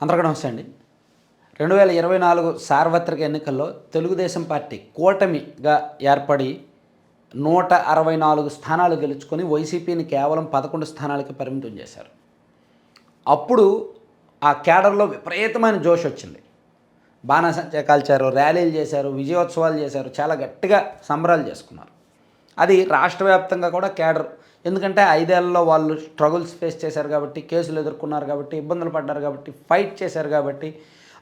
అందరికీ నమస్తే అండి రెండు వేల ఇరవై నాలుగు సార్వత్రిక ఎన్నికల్లో తెలుగుదేశం పార్టీ కూటమిగా ఏర్పడి నూట అరవై నాలుగు స్థానాలు గెలుచుకొని వైసీపీని కేవలం పదకొండు స్థానాలకి పరిమితం చేశారు. అప్పుడు ఆ కేడర్లో విపరీతమైన జోష్ వచ్చింది. బాణాసంచ కాల్చారు ర్యాలీలు చేశారు విజయోత్సవాలు చేశారు చాలా గట్టిగా సంబరాలు చేసుకున్నారు. అది రాష్ట్ర వ్యాప్తంగా కూడా కేడర్ ఎందుకంటే ఐదేళ్ళలో వాళ్ళు స్ట్రగుల్స్ ఫేస్ చేశారు కాబట్టి కేసులు ఎదుర్కొన్నారు కాబట్టి ఇబ్బందులు పడ్డారు కాబట్టి ఫైట్ చేశారు కాబట్టి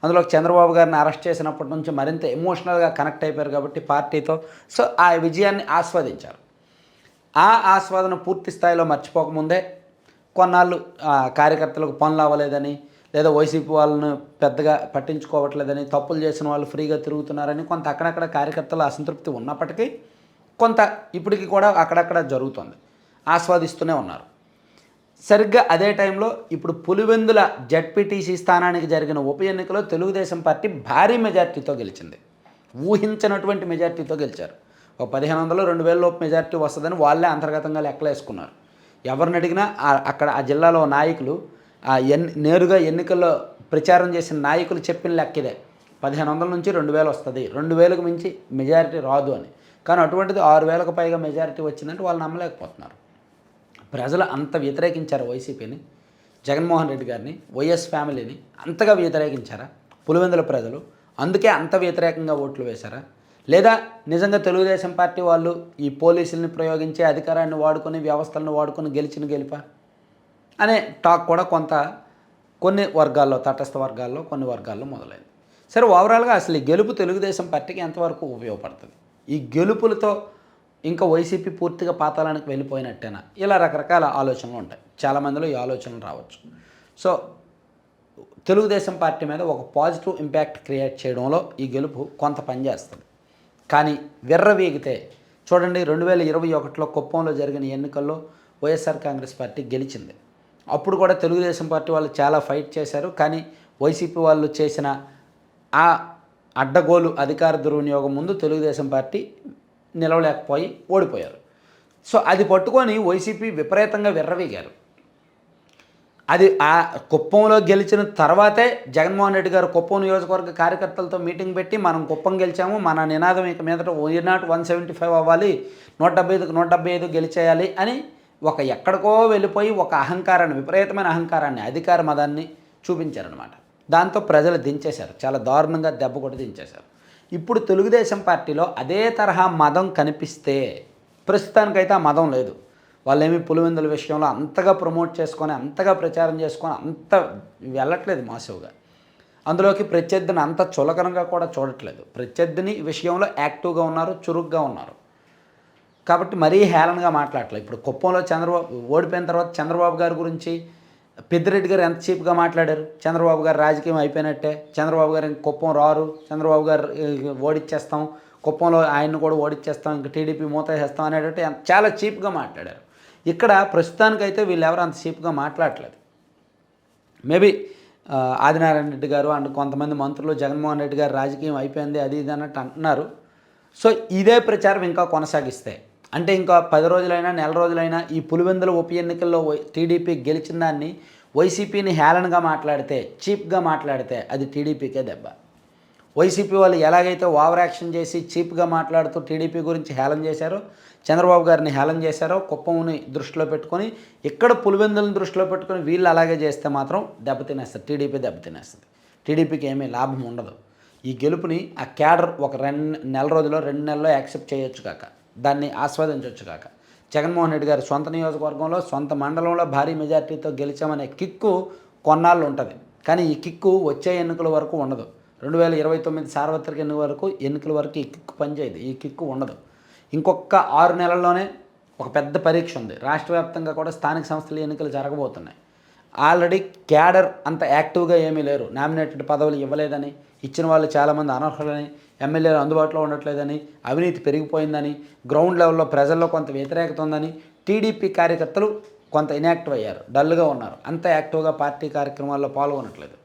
అందులో చంద్రబాబు గారిని అరెస్ట్ చేసినప్పటి నుంచి మరింత ఎమోషనల్గా కనెక్ట్ అయిపోయారు కాబట్టి పార్టీతో. సో ఆ విజయాన్ని ఆస్వాదించారు. ఆ ఆస్వాదన పూర్తి స్థాయిలో మర్చిపోకముందే కొన్నాళ్ళు కార్యకర్తలకు పనులు అవ్వలేదని లేదా వైసీపీ వాళ్ళను పెద్దగా పట్టించుకోవట్లేదని తప్పులు చేసిన వాళ్ళు ఫ్రీగా తిరుగుతున్నారని కొంత అక్కడక్కడ కార్యకర్తల అసంతృప్తి ఉన్నప్పటికీ కొంత ఇప్పటికి కూడా అక్కడక్కడ జరుగుతుంది. ఆస్వాదిస్తూనే ఉన్నారు. సరిగ్గా అదే టైంలో ఇప్పుడు పులివెందుల జడ్పీటీసీ స్థానానికి జరిగిన ఉప ఎన్నికలో తెలుగుదేశం పార్టీ భారీ మెజార్టీతో గెలిచింది. ఊహించినటువంటి మెజార్టీతో గెలిచారు. ఒక పదిహేను వందలు రెండు వేల లోపు మెజార్టీ వస్తుందని వాళ్ళే అంతర్గతంగా లెక్కలేసుకున్నారు ఎవరిని అడిగినా అక్కడ ఆ జిల్లాలో నాయకులు ఆ ఎన్ నేరుగా ఎన్నికల్లో ప్రచారం చేసిన నాయకులు చెప్పిన లెక్క ఇదే. పదిహేను వందల నుంచి రెండు వేలు వస్తుంది. రెండు వేలకు మించి మెజారిటీ రాదు అని. కానీ అటువంటిది ఆరు వేలకు పైగా మెజారిటీ వచ్చిందంటే వాళ్ళు నమ్మలేకపోతున్నారు. ప్రజలు అంత వ్యతిరేకించారు వైసీపీని? జగన్మోహన్ రెడ్డి గారిని వైఎస్ ఫ్యామిలీని అంతగా వ్యతిరేకించారా? పులివెందుల ప్రజలు అందుకే అంత వ్యతిరేకంగా ఓట్లు వేశారా? లేదా నిజంగా తెలుగుదేశం పార్టీ వాళ్ళు ఈ పోలీసుల్ని ప్రయోగించి అధికారాన్ని వాడుకొని వ్యవస్థలను వాడుకొని గెలిచిన గెలిపా? అనే టాక్ కూడా కొంత కొన్ని వర్గాల్లో తటస్థ వర్గాల్లో కొన్ని వర్గాల్లో మొదలైంది. సరే ఓవరాల్గా అసలు ఈ గెలుపు తెలుగుదేశం పార్టీకి ఎంతవరకు ఉపయోగపడుతుంది? ఈ గెలుపులతో ఇంకా వైసీపీ పూర్తిగా పాతాళానికి వెళ్ళిపోయినట్టేనా? ఇలా రకరకాల ఆలోచనలు ఉంటాయి. చాలామందిలో ఈ ఆలోచనలు రావచ్చు. సో తెలుగుదేశం పార్టీ మీద ఒక పాజిటివ్ ఇంపాక్ట్ క్రియేట్ చేయడంలో ఈ గెలుపు కొంత పనిచేస్తుంది కానీ విర్రవీగితే చూడండి రెండు వేల ఇరవై ఒకటిలో కుప్పంలో జరిగిన ఎన్నికల్లో వైఎస్ఆర్ కాంగ్రెస్ పార్టీ గెలిచింది. అప్పుడు కూడా తెలుగుదేశం పార్టీ వాళ్ళు చాలా ఫైట్ చేశారు. కానీ వైసీపీ వాళ్ళు చేసిన ఆ అడ్డగోలు అధికార దుర్వినియోగం ముందు తెలుగుదేశం పార్టీ నిలవలేకపోయి ఓడిపోయారు. సో అది పట్టుకొని వైసీపీ విపరీతంగా విర్రవీగారు. అది ఆ కుప్పంలో గెలిచిన తర్వాతే జగన్మోహన్ రెడ్డి గారు కుప్పం నియోజకవర్గ కార్యకర్తలతో మీటింగ్ పెట్టి మనం కుప్పం గెలిచాము మన నినాదం ఇక మీదట నాట్ వన్ సెవెంటీ ఫైవ్ అవ్వాలి నూట డెబ్బై ఐదుకు నూట డెబ్బై ఐదు గెలిచేయాలి అని ఒక ఎక్కడికో వెళ్ళిపోయి ఒక అహంకారాన్ని విపరీతమైన అహంకారాన్ని అధికార మదాన్ని చూపించారనమాట దాంతో ప్రజలు దించేశారు. చాలా దారుణంగా దెబ్బ కొట్టి దించేశారు. ఇప్పుడు తెలుగుదేశం పార్టీలో అదే తరహా మదం కనిపిస్తే ప్రస్తుతానికైతే ఆ మదం లేదు. వాళ్ళేమి పులివెందుల విషయంలో అంతగా ప్రమోట్ చేసుకొని అంతగా ప్రచారం చేసుకొని అంత వెళ్ళట్లేదు మాసివ్గా. అందులోకి ప్రత్యర్థిని అంత చులకనగా కూడా చూడట్లేదు. ప్రత్యర్థిని విషయంలో యాక్టివ్గా ఉన్నారు చురుగ్గా ఉన్నారు. కాబట్టి మరీ హేళనగా మాట్లాడలేదు ఇప్పుడు కుప్పంలో చంద్రబాబు ఓడిపోయిన తర్వాత చంద్రబాబు గారి గురించి పెద్దిరెడ్డి గారు ఎంత చీప్గా మాట్లాడారు? చంద్రబాబు గారు రాజకీయం అయిపోయినట్టే. చంద్రబాబు గారు ఇంక కుప్పం రారు. చంద్రబాబు గారు ఓడిచ్చేస్తాం. కుప్పంలో ఆయన్ని కూడా ఓడిచ్చేస్తాం. ఇంక టీడీపీ మూత వేస్తాం అనేటట్టు ఎంత- చాలా చీప్గా మాట్లాడారు. ఇక్కడ ప్రస్తుతానికైతే వీళ్ళు ఎవరు అంత చీప్గా మాట్లాడలేదు. మేబీ ఆదినారాయణ రెడ్డి గారు అండ్ కొంతమంది మంత్రులు జగన్మోహన్ రెడ్డి గారు రాజకీయం అయిపోయింది అది ఇది అన్నట్టు అంటున్నారు. సో ఇదే ప్రచారం ఇంకా కొనసాగిస్తాయి అంటే ఇంకా పది రోజులైనా నెల రోజులైనా ఈ పులివెందుల ఉప ఎన్నికల్లో టీడీపీ గెలిచిన దాన్ని వైసీపీని హేళనగా మాట్లాడితే చీప్గా మాట్లాడితే అది టీడీపీకే దెబ్బ. వైసీపీ వాళ్ళు ఎలాగైతే ఓవర్ యాక్షన్ చేసి చీప్గా మాట్లాడుతూ టీడీపీ గురించి హేళన చేశారో చంద్రబాబు గారిని హేళన చేశారో కుప్పంని దృష్టిలో పెట్టుకొని ఇక్కడ పులివెందులను దృష్టిలో పెట్టుకొని వీళ్ళు అలాగే చేస్తే మాత్రం దెబ్బతినేస్తారు టీడీపీ దెబ్బతినేస్తుంది టీడీపీకి ఏమీ లాభం ఉండదు. ఈ గెలుపుని ఆ క్యాడర్ ఒక రెండు నెల రోజుల్లో రెండు నెలల్లో యాక్సెప్ట్ చేయొచ్చు కాక. దాన్ని ఆస్వాదించవచ్చు కాక. జగన్మోహన్ రెడ్డి గారు సొంత నియోజకవర్గంలో సొంత మండలంలో భారీ మెజార్టీతో గెలిచామనే కిక్కు కొన్నాళ్ళు ఉంటుంది. కానీ ఈ కిక్కు వచ్చే ఎన్నికల వరకు ఉండదు. రెండు వేల ఇరవై తొమ్మిది సార్వత్రిక ఎన్నికల వరకు ఎన్నికల వరకు ఈ కిక్కు పనిచేయదు. ఈ కిక్కు ఉండదు. ఇంకొక ఆరు నెలల్లోనే ఒక పెద్ద పరీక్ష ఉంది. రాష్ట్ర వ్యాప్తంగా కూడా స్థానిక సంస్థల ఎన్నికలు జరగబోతున్నాయి. ఆల్రెడీ క్యాడర్ అంత యాక్టివ్గా ఏమీ లేరు. నామినేటెడ్ పదవులు ఇవ్వలేదని ఇచ్చిన వాళ్ళు చాలామంది అనర్హులని ఎమ్మెల్యేలు అందుబాటులో ఉండట్లేదని అవినీతి పెరిగిపోయిందని గ్రౌండ్ లెవెల్లో ప్రజల్లో కొంత వ్యతిరేకత ఉందని టీడీపీ కార్యకర్తలు కొంత ఇన్యాక్టివ్ అయ్యారు డల్గా ఉన్నారు. అంత యాక్టివ్గా పార్టీ కార్యక్రమాల్లో పాల్గొనట్లేదు.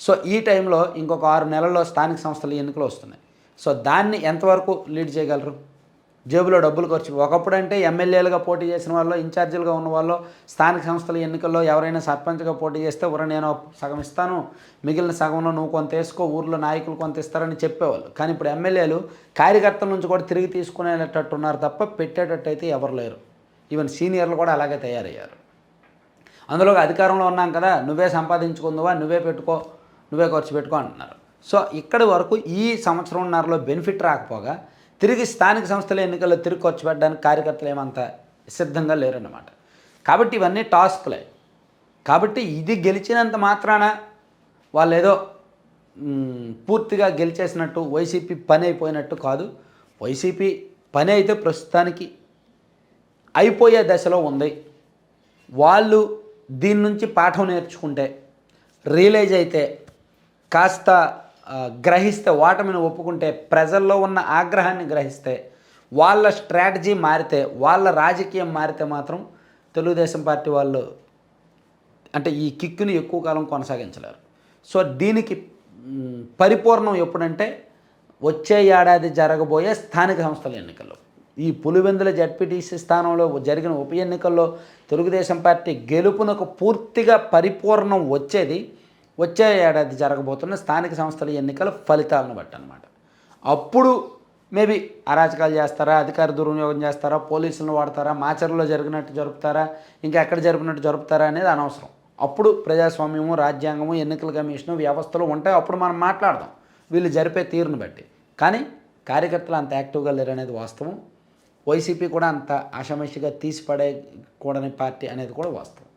సో ఈ టైంలో ఇంకొక ఆరు నెలల్లో స్థానిక సంస్థల ఎన్నికలు వస్తున్నాయి. సో దాన్ని ఎంతవరకు లీడ్ చేయగలరు? జేబులో డబ్బులు ఖర్చు. ఒకప్పుడు అంటే ఎమ్మెల్యేలుగా పోటీ చేసిన వాళ్ళు ఇన్ఛార్జీలుగా ఉన్న వాళ్ళు స్థానిక సంస్థల ఎన్నికల్లో ఎవరైనా సర్పంచ్గా పోటీ చేస్తే ఊర నేను సగం ఇస్తాను మిగిలిన సగంలో నువ్వు కొంత వేసుకో ఊర్లో నాయకులు కొంత ఇస్తారని చెప్పేవాళ్ళు. కానీ ఇప్పుడు ఎమ్మెల్యేలు కార్యకర్తల నుంచి కూడా తిరిగి తీసుకునేటట్టు ఉన్నారు తప్ప పెట్టేటట్టు అయితే ఎవరు లేరు. ఈవెన్ సీనియర్లు కూడా అలాగే తయారయ్యారు. అందులో అధికారంలో ఉన్నాం కదా నువ్వే సంపాదించుకుందువా నువ్వే పెట్టుకో నువ్వే ఖర్చు పెట్టుకో అంటున్నారు. సో ఇక్కడి వరకు ఈ సంవత్సరంన్నరలో బెనిఫిట్ రాకపోగా తిరిగి స్థానిక సంస్థల ఎన్నికల్లో తిరిగి ఖర్చుపెట్టడానికి కార్యకర్తలు ఏమంత సిద్ధంగా లేరన్నమాట. కాబట్టి ఇవన్నీ టాస్క్లే. కాబట్టి ఇది గెలిచినంత మాత్రాన వాళ్ళు ఏదో పూర్తిగా గెలిచేసినట్టు వైసీపీ పని అయిపోయినట్టు కాదు. వైసీపీ పని అయితే ప్రస్తుతానికి అయిపోయే దశలో ఉంది. వాళ్ళు దీని నుంచి పాఠం నేర్చుకుంటే రియలైజ్ అయితే కాస్త గ్రహిస్తే ఓటమిని ఒప్పుకుంటే ప్రజల్లో ఉన్న ఆగ్రహాన్ని గ్రహిస్తే వాళ్ళ స్ట్రాటజీ మారితే వాళ్ళ రాజకీయం మారితే మాత్రం తెలుగుదేశం పార్టీ వాళ్ళు అంటే ఈ కిక్కుని ఎక్కువ కాలం కొనసాగించలేరు. సో దీనికి పరిపూర్ణం ఎప్పుడంటే వచ్చే ఏడాది జరగబోయే స్థానిక సంస్థల ఎన్నికల్లో. ఈ పులివెందుల జడ్పీటీసీ స్థానంలో జరిగిన ఉప ఎన్నికల్లో తెలుగుదేశం పార్టీ గెలుపునకు పూర్తిగా పరిపూర్ణం వచ్చేది వచ్చే ఏడాది జరగబోతున్న స్థానిక సంస్థల ఎన్నికల ఫలితాలను బట్టి అనమాట అప్పుడు మేబీ అరాచకాలు చేస్తారా అధికార దుర్వినియోగం చేస్తారా పోలీసులను వాడతారా మాచర్లో జరిగినట్టు జరుపుతారా ఇంకా ఎక్కడ జరిపినట్టు జరుపుతారా అనేది అనవసరం. అప్పుడు ప్రజాస్వామ్యము రాజ్యాంగము ఎన్నికల కమిషను వ్యవస్థలు ఉంటాయి. అప్పుడు మనం మాట్లాడదాం. వీళ్ళు జరిపే తీరును బట్టి. కానీ కార్యకర్తలు అంత యాక్టివ్గా లేరు అనేది వాస్తవం. వైసీపీ కూడా అంత ఆషామాషిగా తీసిపడేయకూడని పార్టీ అనేది కూడా వాస్తవం.